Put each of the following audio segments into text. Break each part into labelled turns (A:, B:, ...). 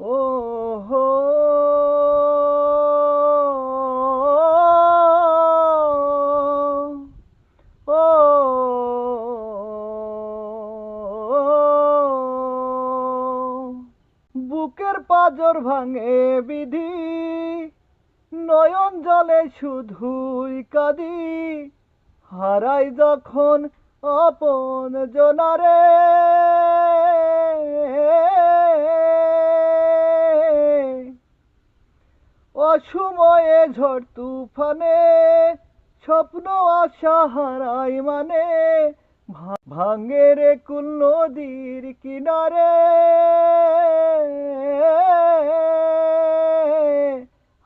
A: ও হো বুকের পাজর ভাঙে বিধি নয়ন জলে শুধুই কাঁদি হারাই যখন আপন জনারে। অসময়ে ঝড় তুফানে, স্বপ্ন আশা হারাই মানে ভাঙে রে কুল নদীর কিনারে।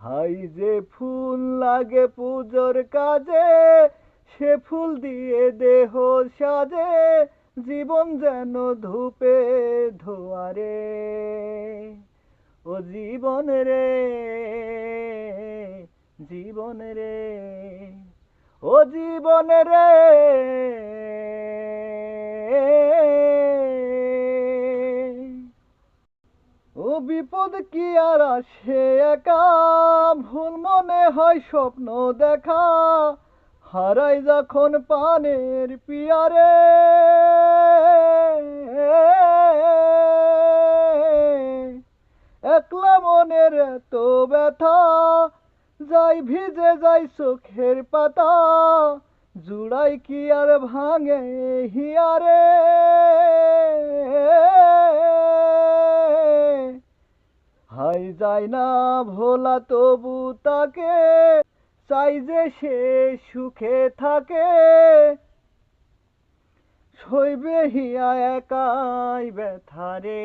A: হাই যে ফুল লাগে পুজোর কাজে, সে ফুল দিয়ে দেহ সাজে, জীবন যেন ধূপে ধোয়ারে ও জীবন রে জীবন রে, ও জীবন রে। ও বিপদ কি আর আসে একা? ভুল মনে হয় স্বপ্ন দেখা, হারাই যখন পানের পিয়ারে। মনের এত ব্যথা, যাই ভিজে যাই চোখের পাতা, জুড়াই কি আর ভাঙে হিয়ারে? হাই যায় না ভোলা তবু তাকে, চাই যে সে সুখে থাকে। সইবে হিয়া একাই ব্যথারে